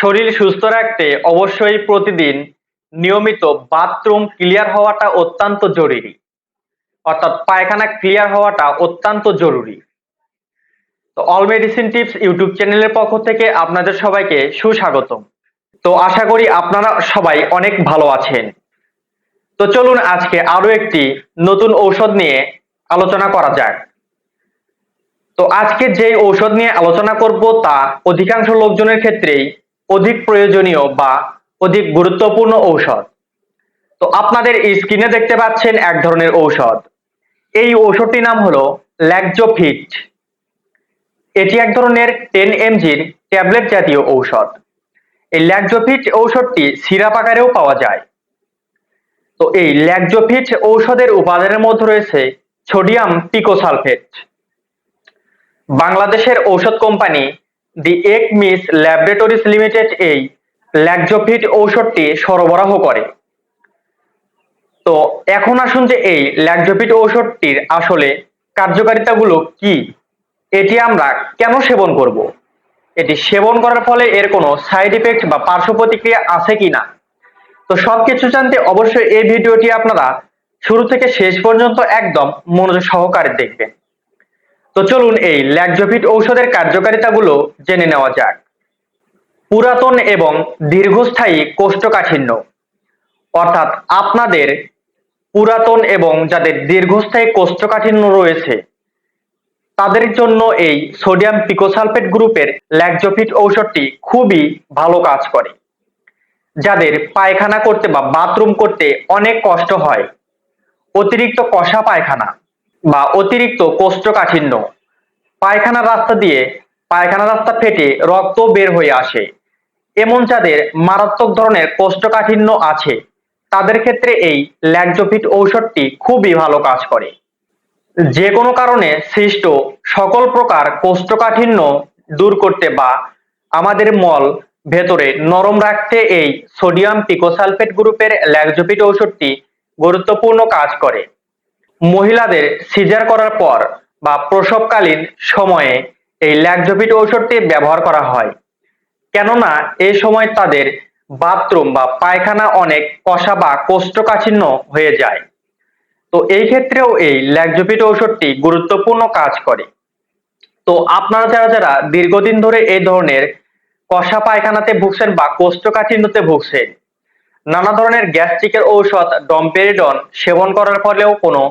শরীর সুস্থ রাখতে অবশ্যই প্রতিদিন নিয়মিত বাথরুম ক্লিয়ার হওয়াটা অত্যন্ত জরুরি। অর্থাৎ পায়খানা ক্লিয়ার হওয়াটা অত্যন্ত জরুরি। তো অল মেডিসিন টিপস ইউটিউব চ্যানেলের পক্ষ থেকে আপনাদের সবাইকে সুস্বাগতম। তো আশা করি আপনারা সবাই অনেক ভালো আছেন। তো চলুন আজকে আরও একটি নতুন ঔষধ নিয়ে আলোচনা করা যাক। তো আজকে যে ঔষধ নিয়ে আলোচনা করব তা অধিকাংশ লোকজনের ক্ষেত্রেই অধিক প্রয়োজনীয় বা অধিক গুরুত্বপূর্ণ ঔষধ। তো আপনাদের স্ক্রিনে দেখতে পাচ্ছেন এক ধরনের ঔষধ। এই ঔষধটির নাম হলো ল্যাকজোফিট এটি এক ধরনের টেন এমজির ট্যাবলেট জাতীয় ঔষধ। এই ল্যাকজোফিট ঔষধটি সিরাপ আকারেও পাওয়া যায়। তো এই ল্যাকজোফিট ঔষধের উপাদানের মধ্যে রয়েছে সোডিয়াম পিকোসালফেট। বাংলাদেশের ঔষধ কোম্পানি দি এক মিস ল্যাবরেটরিজ লিমিটেড এই ল্যাকজোফিট ঔষধটি সরবরাহ করে। তো এখন আসুন যে এই ল্যাকজোফিট ঔষধটির আসলে কার্যকারিতাগুলো কি? এটি আমরা কেন সেবন করব? এটি সেবন করার ফলে এর কোনো সাইড ইফেক্ট বা পার্শ্ব প্রতিক্রিয়া আছে কি না? তো সবকিছু জানতে অবশ্যই এই ভিডিওটি আপনারা শুরু থেকে শেষ পর্যন্ত একদম মনোযোগ সহকারে দেখবেন। তো চলুন এই ল্যাকজোভিট ঔষধের কার্যকারিতাগুলো জেনে নেওয়া যাক। পুরাতন এবং দীর্ঘস্থায়ী কোষ্ঠকাঠিন্য। অর্থাৎ আপনাদের পুরাতন এবং যাদের দীর্ঘস্থায়ী কোষ্ঠকাঠিন্য রয়েছে, তাদের জন্য এই সোডিয়াম পিকোসালফেট গ্রুপের ল্যাকজোফিট ঔষধটি খুবই ভালো কাজ করে। যাদের পায়খানা করতে বা বাথরুম করতে অনেক কষ্ট হয়, অতিরিক্ত কষা পায়খানা বা অতিরিক্ত কোষ্ঠকাঠিন্য। পায়খানার রাস্তা দিয়ে পায়খানা রাস্তা ফেটে রক্ত বের হয়ে আসে। এমন যাদের মারাত্মক ধরনের কোষ্ঠকাঠিন্য আছে, তাদের ক্ষেত্রে এই ল্যাকজোফিট ঔষধটি খুবই ভালো কাজ করে। যে কোনো কারণে সৃষ্ট সকল প্রকার কোষ্ঠকাঠিন্য দূর করতে বা আমাদের মল ভেতরে নরম রাখতে এই সোডিয়াম পিকোসালফেট গ্রুপের ল্যাকজোফিট ঔষধটি গুরুত্বপূর্ণ কাজ করে। মহিলাদের সিজার করার পর বা প্রসবকালীন সময়ে এই ল্যাকজোভিট ঔষধটি ব্যবহার করা হয়। কেননা এই সময় তাদের বাথরুম বা পায়খানা অনেক কষা বা কোষ্ঠকাঠিন্য হয়ে যায়। তো এই ক্ষেত্রেও এই ল্যাকজোভিট ঔষধটি গুরুত্বপূর্ণ কাজ করে। তো আপনারা যারা যারা দীর্ঘদিন ধরে এই ধরনের কষা পায়খানাতে ভুগছেন বা কোষ্ঠকাঠিন্যতে ভুগছেন, নানা ধরনের গ্যাস্ট্রিকের ঔষধ, ডম্পেরিডন সেবন করার ফলেও কোনো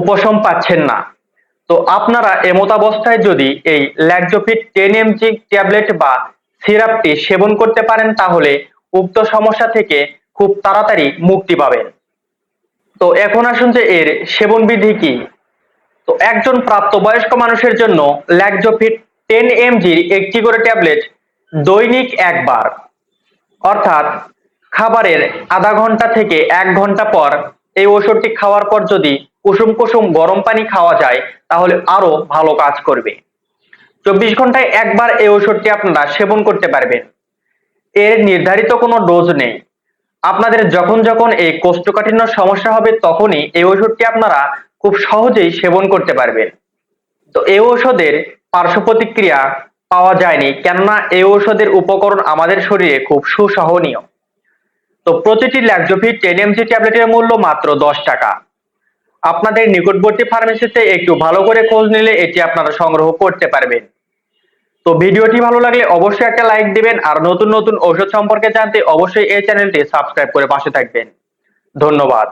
উপশম পাচ্ছেন না। তো আপনারা এমতাবস্থায় যদি এই ল্যাকজোফিট টেন এমজি ট্যাবলেট বা সিরাপটি সেবন করতে পারেন, তাহলে উক্ত সমস্যা থেকে খুব তাড়াতাড়ি মুক্তি পাবেন। তো এখন আসুন যে এর সেবন বিধি কি। তো একজন প্রাপ্তবয়স্ক মানুষের জন্য ল্যাকজোফিট টেন এমজির একটি করে ট্যাবলেট দৈনিক একবার, অর্থাৎ খাবারের আধা ঘণ্টা থেকে এক ঘণ্টা পর এই ওষুধটি খাওয়ার পর যদি কুসুম কুসুম গরম পানি খাওয়া যায়, তাহলে আরও ভালো কাজ করবে। চব্বিশ ঘন্টায় একবার এই ওষুধটি আপনারা সেবন করতে পারবেন। এর নির্ধারিত কোনো ডোজ নেই। আপনাদের যখন যখন এই কোষ্ঠকাঠিন্য সমস্যা হবে, তখনই এই ওষুধটি আপনারা খুব সহজেই সেবন করতে পারবেন। তো এই ঔষধের পার্শ্ব প্রতিক্রিয়া পাওয়া যায়নি, কেননা এই ঔষধের উপকরণ আমাদের শরীরে খুব সুসহনীয়। তো প্রতিটি ল্যাকজোফিট টেন এমজি ট্যাবলেটের মূল্য মাত্র দশ টাকা। আপনাদের নিকটবর্তী ফার্মেসিতে একটু ভালো করে খোঁজ নিলে এটি আপনারা সংগ্রহ করতে পারবেন। তো ভিডিওটি ভালো লাগলে অবশ্যই একটা লাইক দিবেন, আর নতুন নতুন ঔষধ সম্পর্কে জানতে অবশ্যই এই চ্যানেলটি সাবস্ক্রাইব করে পাশে থাকবেন। ধন্যবাদ।